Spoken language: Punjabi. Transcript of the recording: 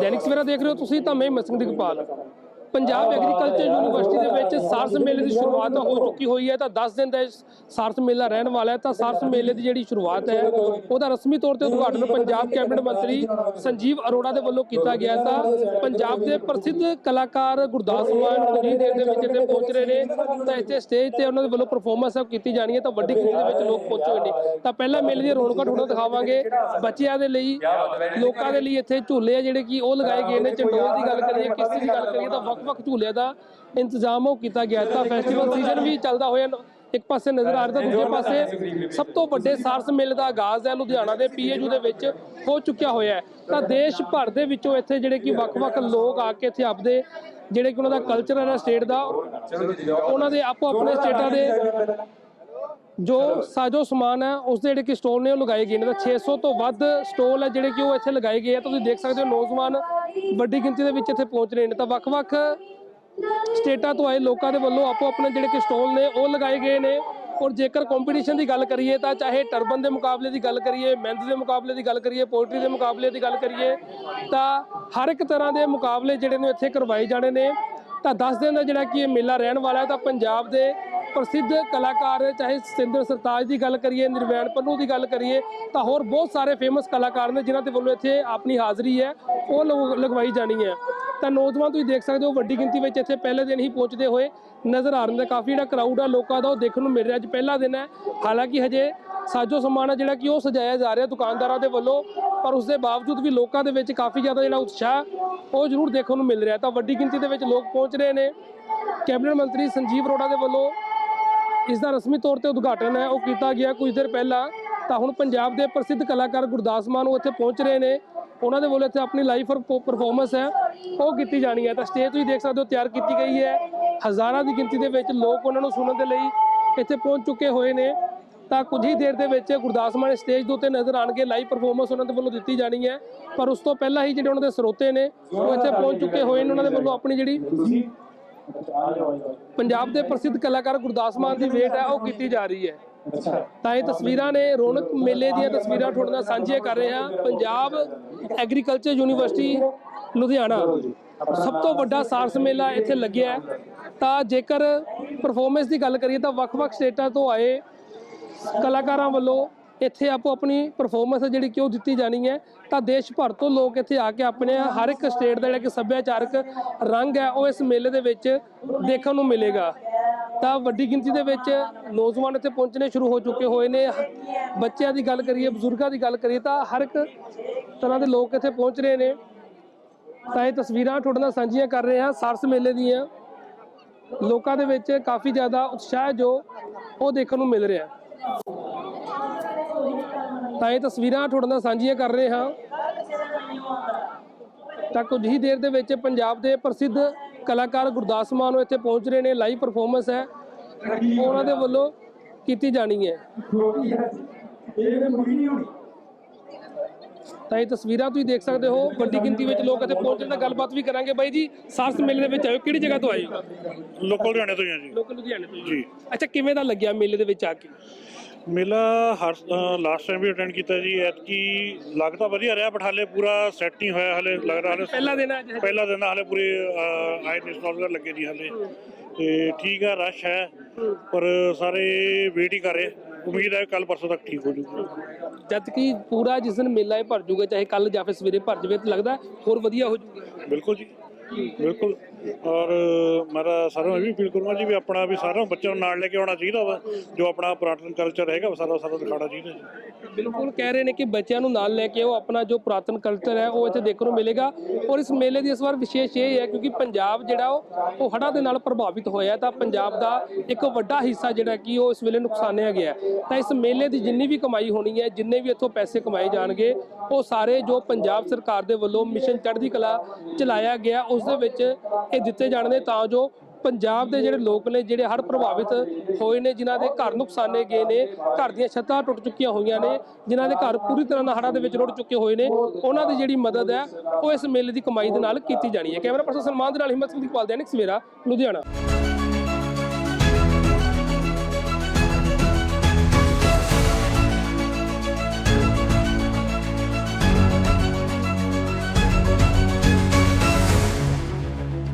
ਦੈਨਿਕ ਸਵੇਰਾ ਦੇਖ ਰਹੇ ਹੋ ਤੁਸੀਂ ਤਾਂ ਮੈਂ ਮਸਿੰਗ ਦੀ ਗੋਪਾਲ। ਪੰਜਾਬ ਐਗਰੀਕਲਚਰ ਯੂਨੀਵਰਸਿਟੀ ਦੇ ਵਿੱਚ ਸਾਰਸ ਮੇਲੇ ਦੀ ਸ਼ੁਰੂਆਤ ਹੋ ਚੁੱਕੀ ਹੋਈ ਹੈ ਤਾਂ 10 ਦਿਨ ਦਾ ਸਾਰਸ ਮੇਲਾ ਰਹਿਣ ਵਾਲਾ ਹੈ ਤਾਂ ਸਾਰਸ ਮੇਲੇ ਦੀ ਜਿਹੜੀ ਸ਼ੁਰੂਆਤ ਹੈ ਉਹਦਾ ਰਸਮੀ ਤੌਰ ਤੇ ਉਦਘਾਟਨ ਪੰਜਾਬ ਕੈਬਨਿਟ ਮੰਤਰੀ ਸੰਜੀਵ ਅਰੋੜਾ ਦੇ ਵੱਲੋਂ ਕੀਤਾ ਗਿਆ ਤਾਂ ਪੰਜਾਬ ਦੇ ਪ੍ਰਸਿੱਧ ਕਲਾਕਾਰ ਗੁਰਦਾਸ ਮਾਨ ਹੀ ਦੇਰ ਦੇ ਵਿੱਚ ਇੱਥੇ ਪਹੁੰਚ ਰਹੇ ਨੇ ਤਾਂ ਇੱਥੇ ਸਟੇਜ ਤੇ ਉਹਨਾਂ ਦੇ ਵੱਲੋਂ ਪਰਫਾਰਮੈਂਸ ਕੀਤੀ ਜਾਣੀ ਹੈ ਤਾਂ ਵੱਡੀ ਗਿਣਤੀ ਦੇ ਵਿੱਚ ਲੋਕ ਪਹੁੰਚੇ ਨੇ। ਤਾਂ ਪਹਿਲਾਂ ਮੇਲੇ ਦੀਆਂ ਰੌਣਕਾਂ ਤੁਹਾਨੂੰ ਦਿਖਾਵਾਂਗੇ ਬੱਚਿਆਂ ਦੇ ਲਈ ਲੋਕਾਂ ਦੇ ਲਈ ਇੱਥੇ ਝੂਲੇ ਆ ਜਿਹੜੇ ਕਿ ਉਹ ਲਗਾਏ ਗਏ ਨੇ ਚੰਡੋਲ ਦੀ ਗੱਲ ਕਰੀਏ ਕਿਸ਼ਤੀ ਦੀ ਗੱਲ ਕਰੀਏ ਤਾਂ ਵੱਖ-ਵੱਖ ਝੂਲਿਆਂ ਦਾ ਇੰਤਜ਼ਾਮ ਉਹ ਕੀਤਾ ਗਿਆ ਤਾਂ ਫੈਸਟੀਵਲ ਸੀਜ਼ਨ ਵੀ ਚੱਲਦਾ ਹੋਇਆ ਇੱਕ ਪਾਸੇ ਨਜ਼ਰ ਆ ਰਿਹਾ ਦੂਜੇ ਪਾਸੇ ਸਭ ਤੋਂ ਵੱਡੇ ਸਾਰਸ ਮੇਲੇ ਦਾ ਆਗਾਜ਼ ਹੈ। ਲੁਧਿਆਣਾ ਦੇ ਪੀਏਯੂ ਦੇ ਵਿੱਚ ਹੋ ਚੁੱਕਿਆ ਹੋਇਆ ਹੈ। ਤਾਂ ਦੇਸ਼ ਭਰ ਦੇ ਵਿੱਚੋਂ ਇੱਥੇ ਜਿਹੜੇ ਕਿ ਵੱਖ-ਵੱਖ ਲੋਕ ਆ ਕੇ ਇੱਥੇ ਆਪਦੇ ਜਿਹੜੇ ਕਿ ਉਹਨਾਂ ਦਾ ਕਲਚਰ ਹੈ ਸਟੇਟ ਦਾ ਉਹਨਾਂ ਦੇ ਆਪੋ ਆਪਣੇ ਸਟੇਟਾਂ ਦੇ ਜੋ ਸਾਜੋ ਸਮਾਨ ਹੈ ਉਸ ਦੇ ਜਿਹੜੇ ਕਿ ਸਟੋਲ ਨੇ ਉਹ ਲਗਾਏ ਗਏ ਨੇ। ਤਾਂ 600 ਤੋਂ ਵੱਧ ਸਟੋਲ ਹੈ ਜਿਹੜੇ ਕਿ ਉਹ ਇੱਥੇ ਲਗਾਏ ਗਏ ਆ। ਤੁਸੀਂ ਦੇਖ ਸਕਦੇ ਹੋ ਨੌਜਵਾਨ ਵੱਡੀ ਗਿਣਤੀ ਦੇ ਵਿੱਚ ਇੱਥੇ ਪਹੁੰਚ ਰਹੇ ਨੇ। ਤਾਂ ਵੱਖ-ਵੱਖ ਸਟੇਟਾਂ ਤੋਂ ਆਏ ਲੋਕਾਂ ਦੇ ਵੱਲੋਂ ਆਪੋ ਆਪਣੇ ਜਿਹੜੇ ਕਿ ਸਟੋਲ ਨੇ ਉਹ ਲਗਾਏ ਗਏ ਨੇ। ਔਰ ਜੇਕਰ ਕੰਪੀਟੀਸ਼ਨ ਦੀ ਗੱਲ ਕਰੀਏ ਤਾਂ ਚਾਹੇ ਟਰਬਨ ਦੇ ਮੁਕਾਬਲੇ ਦੀ ਗੱਲ ਕਰੀਏ ਮਹਿੰਦੀ ਦੇ ਮੁਕਾਬਲੇ ਦੀ ਗੱਲ ਕਰੀਏ ਪੋਇਟਰੀ ਦੇ ਮੁਕਾਬਲੇ ਦੀ ਗੱਲ ਕਰੀਏ ਤਾਂ ਹਰ ਇੱਕ ਤਰ੍ਹਾਂ ਦੇ ਮੁਕਾਬਲੇ ਜਿਹੜੇ ਨੇ ਇੱਥੇ ਕਰਵਾਏ ਜਾਣੇ ਨੇ। ਤਾਂ 10 ਦਿਨ ਦਾ ਜਿਹੜਾ ਕਿ ਇਹ ਮੇਲਾ ਰਹਿਣ ਵਾਲਾ ਹੈ ਤਾਂ ਪੰਜਾਬ ਦੇ ਪ੍ਰਸਿੱਧ ਕਲਾਕਾਰ, ਚਾਹੇ ਸਤਿੰਦਰ ਸਰਤਾਜ ਦੀ ਗੱਲ ਕਰੀਏ, ਨਿਰਵੈਣ ਪੰਨੂ ਦੀ ਗੱਲ ਕਰੀਏ, ਤਾਂ ਹੋਰ ਬਹੁਤ ਸਾਰੇ ਫੇਮਸ ਕਲਾਕਾਰ ਨੇ ਜਿਨ੍ਹਾਂ ਦੇ ਵੱਲੋਂ ਇੱਥੇ ਆਪਣੀ ਹਾਜ਼ਰੀ ਹੈ, ਉਹ ਲਗ- ਲਗਵਾਈ ਜਾਣੀ ਹੈ। ਤਾਂ ਨੌਜਵਾਨ ਤੁਸੀਂ ਦੇਖ ਸਕਦੇ ਹੋ, ਵੱਡੀ ਗਿਣਤੀ ਵਿੱਚ ਇੱਥੇ ਪਹਿਲੇ ਦਿਨ ਹੀ ਪਹੁੰਚਦੇ ਹੋਏ ਨਜ਼ਰ ਆ ਰਹੇ ਨੇ। ਕਾਫੀ ਜਿਹੜਾ ਕਰਾਊਡ ਆ, ਲੋਕਾਂ ਦਾ ਉਹ ਦੇਖਣ ਨੂੰ ਮਿਲ ਰਿਹਾ, ਅੱਜ ਪਹਿਲਾ ਦਿਨ ਹੈ। ਹਾਲਾਂਕਿ ਹਜੇ ਸਾਜੋ ਸਮਾਨ ਹੈ ਜਿਹੜਾ ਕਿ ਉਹ ਸਜਾਇਆ ਜਾ ਰਿਹਾ ਦੁਕਾਨਦਾਰਾਂ ਦੇ ਵੱਲੋਂ, ਪਰ ਉਸ ਦੇ ਬਾਵਜੂਦ ਵੀ ਲੋਕਾਂ ਦੇ ਵਿੱਚ ਕਾਫੀ ਜ਼ਿਆਦਾ ਜਿਹੜਾ ਉਤਸ਼ਾਹ, ਉਹ ਜ਼ਰੂਰ ਦੇਖਣ ਨੂੰ ਮਿਲ ਰਿਹਾ। ਤਾਂ ਵੱਡੀ ਗਿਣਤੀ ਦੇ ਵਿੱਚ ਲੋਕ ਪਹੁੰਚ ਰਹੇ ਨੇ। ਕੈਬਨਿਟ ਮੰਤਰੀ ਸੰਜੀਵ ਅਰੋੜਾ ਦੇ ਵੱਲੋਂ ਇਸ ਦਾ ਰਸਮੀ ਤੌਰ ਤੇ ਉਦਘਾਟਨ ਹੈ, ਉਹ ਕੀਤਾ ਗਿਆ ਕੁਝ ਦਿਨ ਪਹਿਲਾਂ। ਤਾਂ ਹੁਣ ਪੰਜਾਬ ਦੇ ਪ੍ਰਸਿੱਧ ਕਲਾਕਾਰ ਗੁਰਦਾਸ ਮਾਨ ਉਹ ਇੱਥੇ ਪਹੁੰਚ ਰਹੇ ਨੇ। ਉਹਨਾਂ ਦੇ ਵੱਲੋਂ ਇੱਥੇ ਆਪਣੀ ਲਾਈਵ ਪਰਫਾਰਮੈਂਸ ਹੈ, ਉਹ ਕੀਤੀ ਜਾਣੀ ਹੈ। ਤਾਂ ਸਟੇਜ ਤੁਸੀਂ ਦੇਖ ਸਕਦੇ ਹੋ, ਤਿਆਰ ਕੀਤੀ ਗਈ ਹੈ। ਹਜ਼ਾਰਾਂ ਦੀ ਗਿਣਤੀ ਦੇ ਵਿੱਚ ਲੋਕ ਉਹਨਾਂ ਨੂੰ ਸੁਣਨ ਦੇ ਲਈ ਇੱਥੇ ਪਹੁੰਚ ਚੁੱਕੇ ਹੋਏ ਨੇ। ਤਾਂ ਕੁਝ ਹੀ ਦੇਰ ਦੇ ਵਿੱਚ ਗੁਰਦਾਸ ਮਾਨ ਸਟੇਜ ਦੇ ਉੱਤੇ ਨਜ਼ਰ ਆਣਗੇ ਲਾਈਵ ਪਰਫਾਰਮੈਂਸ ਉਹਨਾਂ ਦੇ ਵੱਲੋਂ ਦਿੱਤੀ ਜਾਣੀ ਹੈ। ਪਰ ਉਸ ਤੋਂ ਪਹਿਲਾਂ ਹੀ ਜਿਹੜੇ ਉਹਨਾਂ ਦੇ ਸਰੋਤੇ ਨੇ, ਉਹ ਇੱਥੇ ਪਹੁੰਚ ਚੁੱਕੇ ਹੋਏ ਨੇ। ਉਹਨਾਂ ਦੇ ਵੱਲੋਂ ਆਪਣੀ ਜਿਹੜੀ ਪੰਜਾਬ ਦੇ ਪ੍ਰਸਿੱਧ ਕਲਾਕਾਰ ਗੁਰਦਾਸ ਮਾਨ ਦੀ ਵੇਟ ਹੈ, ਉਹ ਕੀਤੀ ਜਾ ਰਹੀ ਹੈ। ਤਾਂ ਇਹ ਤਸਵੀਰਾਂ ਨੇ ਰੌਣਕ ਮੇਲੇ ਦੀਆਂ ਤਸਵੀਰਾਂ ਤੁਹਾਡੇ ਨਾਲ ਸਾਂਝੀਆਂ ਕਰ ਰਹੇ ਹਾਂ। Punjab agriculture university, Ludhiana. ਸਭ ਤੋਂ ਵੱਡਾ ਸਾਰਸ ਮੇਲਾ ਇੱਥੇ ਲੱਗਿਆ ਤਾਂ ਜੇਕਰ ਪਰਫਾਰਮੈਂਸ ਦੀ ਗੱਲ ਕਰੀਏ ਤਾਂ ਵੱਖ-ਵੱਖ ਸਟੇਟਾਂ ਤੋਂ ਆਏ ਕਲਾਕਾਰਾਂ ਵੱਲੋਂ ਇੱਥੇ ਆਪੋ ਆਪਣੀ ਪਰਫਾਰਮੈਂਸ ਜਿਹੜੀ ਕਿ ਉਹ ਦਿੱਤੀ ਜਾਣੀ ਹੈ। ਤਾਂ ਦੇਸ਼ ਭਰ ਤੋਂ ਲੋਕ ਇੱਥੇ ਆ ਕੇ ਆਪਣੇ ਹਰ ਇੱਕ ਸਟੇਟ ਦਾ ਜਿਹੜਾ ਕਿ ਸੱਭਿਆਚਾਰਕ ਰੰਗ ਹੈ, ਉਹ ਇਸ ਮੇਲੇ ਦੇ ਵਿੱਚ ਦੇਖਣ ਨੂੰ ਮਿਲੇਗਾ। ਤਾਂ ਵੱਡੀ ਗਿਣਤੀ ਦੇ ਵਿੱਚ ਨੌਜਵਾਨ ਇੱਥੇ ਪਹੁੰਚਣੇ ਸ਼ੁਰੂ ਹੋ ਚੁੱਕੇ ਹੋਏ ਨੇ। ਬੱਚਿਆਂ ਦੀ ਗੱਲ ਕਰੀਏ, ਬਜ਼ੁਰਗਾਂ ਦੀ ਗੱਲ ਕਰੀਏ, ਤਾਂ ਹਰ ਇੱਕ ਤਰ੍ਹਾਂ ਦੇ ਲੋਕ ਇੱਥੇ ਪਹੁੰਚ ਰਹੇ ਨੇ। ਤਾਂ ਇਹ ਤਸਵੀਰਾਂ ਤੁਹਾਡੇ ਨਾਲ ਸਾਂਝੀਆਂ ਕਰ ਰਹੇ ਹਾਂ, ਸਰਸ ਮੇਲੇ ਦੀਆਂ। ਲੋਕਾਂ ਦੇ ਵਿੱਚ ਕਾਫੀ ਜ਼ਿਆਦਾ ਉਤਸ਼ਾਹ ਜੋ ਉਹ ਦੇਖਣ ਨੂੰ ਮਿਲ ਰਿਹਾ। ਤਾਂ ਇਹ ਤਸਵੀਰਾਂ ਤੁਹਾਡੇ ਨਾਲ ਸਾਂਝੀਆਂ ਕਰ ਰਹੇ ਹਾਂ। ਤਾਂ ਕੁਝ ਹੀ ਦੇਰ ਦੇ ਵਿੱਚ ਪੰਜਾਬ ਦੇ ਪ੍ਰਸਿੱਧ ਕਲਾਕਾਰ ਗੁਰਦਾਸ ਮਾਨ ਉਹ ਇੱਥੇ ਪਹੁੰਚ ਰਹੇ ਨੇ। ਲਾਈਵ ਪਰਫਾਰਮੈਂਸ ਹੈ। ਉਹਨਾਂ ਦੇ ਵੱਲੋਂ ਕੀਤੀ ਜਾਣੀ ਹੈ। ਤਾਂ ਇਹ ਤਸਵੀਰਾਂ ਤੁਸੀਂ ਦੇਖ ਸਕਦੇ ਹੋ। ਵੱਡੀ ਗਿਣਤੀ ਵਿੱਚ ਲੋਕ ਇੱਥੇ ਪਹੁੰਚਣ ਦਾ ਗੱਲਬਾਤ ਵੀ ਕਰਾਂਗੇ। ਬਾਈ ਜੀ ਸਾਰਸ ਮੇਲੇ ਦੇ ਵਿੱਚ ਆਇਓ। ਕਿਹੜੀ ਜਗ੍ਹਾ ਤੋਂ ਆਏ ਹੋ? ਲੋਕਲ ਲੁਧਿਆਣੇ ਤੋਂ ਹੀ ਆ ਜੀ। ਲੋਕਲ ਲੁਧਿਆਣੇ ਤੋਂ ਜੀ। ਅੱਛਾ ਕਿਵੇਂ ਦਾ ਲੱਗਿਆ ਮੇਲੇ ਦੇ ਵਿੱਚ ਆ ਕੇ? ਮੇਲਾ ਹਰ ਲਾਸਟ ਟਾਈਮ ਵੀ ਅਟੈਂਡ ਕੀਤਾ ਜੀ ਐਤਕੀ ਲੱਗਦਾ ਵਧੀਆ ਰਿਹਾ ਬਟ ਹਾਲੇ ਪੂਰਾ ਸੈੱਟ ਨਹੀਂ ਹੋਇਆ ਹਾਲੇ ਲੱਗ ਰਿਹਾ ਹਾਲੇ ਪਹਿਲਾ ਦਿਨ ਹੈ ਅੱਜ। ਪਹਿਲਾ ਦਿਨ ਹਾਲੇ ਪੂਰੇ ਆਈ ਇੰਸਟਾਲਰ ਲੱਗੇ ਜੀ ਹਾਲੇ। ਤੇ ਠੀਕ ਆ ਰਸ਼ ਹੈ ਪਰ ਸਾਰੇ ਵੇਟ ਹੀ ਕਰ ਰਹੇ ਉਮੀਦ ਹੈ ਕੱਲ ਪਰਸੋਂ ਤੱਕ ਠੀਕ ਹੋ ਜਾਊਗਾ। ਜਦ ਕਿ ਪੂਰਾ ਜਿਸ ਦਿਨ ਮੇਲਾ ਇਹ ਭਰ ਜੂਗਾ ਚਾਹੇ ਕੱਲ ਜਾਂ ਫਿਰ ਸਵੇਰੇ ਭਰ ਜਵੇ ਤਾਂ ਲੱਗਦਾ ਹੋਰ ਵਧੀਆ ਹੋ ਜੂਗਾ। ਬਿਲਕੁਲ ਜੀ ਬਿਲਕੁਲ। ਔਰ ਮੇਰਾ ਸਾਰਿਆਂ ਨੂੰ ਇਹ ਵੀ ਫੀਲ ਕਰੂੰਗਾ ਜੀ ਵੀ ਆਪਣਾ ਵੀ ਸਾਰਿਆਂ ਬੱਚਿਆਂ ਨੂੰ ਨਾਲ ਲੈ ਕੇ ਆਉਣਾ ਚਾਹੀਦਾ ਵਾ, ਜੋ ਆਪਣਾ ਪੁਰਾਤਨ ਕਲਚਰ ਹੈਗਾ ਉਹ ਸਾਰਾ ਸਾਰਾ ਦਿਖਾਉਣਾ ਚਾਹੀਦਾ ਜੀ। ਬਿਲਕੁਲ ਕਹਿ ਰਹੇ ਨੇ ਕਿ ਬੱਚਿਆਂ ਨੂੰ ਨਾਲ ਲੈ ਕੇ ਉਹ ਆਪਣਾ ਜੋ ਪੁਰਾਤਨ ਕਲਚਰ ਹੈ, ਉਹ ਇੱਥੇ ਦੇਖਣ ਨੂੰ ਮਿਲੇਗਾ। ਔਰ ਇਸ ਮੇਲੇ ਦੀ ਇਸ ਵਾਰ ਵਿਸ਼ੇਸ਼ ਇਹ ਹੈ, ਕਿਉਂਕਿ ਪੰਜਾਬ ਜਿਹੜਾ ਉਹ ਉਹ ਹੜ੍ਹਾਂ ਦੇ ਨਾਲ ਪ੍ਰਭਾਵਿਤ ਹੋਇਆ ਤਾਂ ਪੰਜਾਬ ਦਾ ਇੱਕ ਵੱਡਾ ਹਿੱਸਾ ਜਿਹੜਾ ਕਿ ਉਹ ਇਸ ਵੇਲੇ ਨੁਕਸਾਨਿਆ ਗਿਆ ਤਾਂ ਇਸ ਮੇਲੇ ਦੀ ਜਿੰਨੀ ਵੀ ਕਮਾਈ ਹੋਣੀ ਹੈ, ਜਿੰਨੇ ਵੀ ਇੱਥੋਂ ਪੈਸੇ ਕਮਾਏ ਜਾਣਗੇ, ਉਹ ਸਾਰੇ ਜੋ ਪੰਜਾਬ ਸਰਕਾਰ ਦੇ ਵੱਲੋਂ ਮਿਸ਼ਨ ਚੜ੍ਹਦੀ ਕਲਾ ਚਲਾਇਆ ਗਿਆ, ਉਸ ਦੇ ਵਿੱਚ ਇਹ ਦਿੱਤੇ ਜਾਣਗੇ ਤਾਂ ਜੋ ਪੰਜਾਬ ਦੇ ਜਿਹੜੇ ਲੋਕ ਨੇ, ਜਿਹੜੇ ਹੜ੍ਹ ਪ੍ਰਭਾਵਿਤ ਹੋਏ ਨੇ, ਜਿਨ੍ਹਾਂ ਦੇ ਘਰ ਨੁਕਸਾਨੇ ਗਏ ਨੇ, ਘਰ ਦੀਆਂ ਛੱਤਾਂ ਟੁੱਟ ਚੁੱਕੀਆਂ ਹੋਈਆਂ ਨੇ, ਜਿਨ੍ਹਾਂ ਦੇ ਘਰ ਪੂਰੀ ਤਰ੍ਹਾਂ ਨਾਲ ਹੜ੍ਹਾਂ ਦੇ ਵਿੱਚ ਰੁੜ ਚੁੱਕੇ ਹੋਏ ਨੇ, ਉਹਨਾਂ ਦੀ ਜਿਹੜੀ ਮਦਦ ਹੈ, ਉਹ ਇਸ ਮੇਲੇ ਦੀ ਕਮਾਈ ਦੇ ਨਾਲ ਕੀਤੀ ਜਾਣੀ ਹੈ। ਕੈਮਰਾ ਪਰਸਨ ਸਲਮਾਨ ਦੇ ਨਾਲ ਹਿੰਮਤ ਸਿੰਘ ਦੀ ਪਾਲ ਦੇਨਿਕ ਸਵੇਰਾ, ਲੁਧਿਆਣਾ।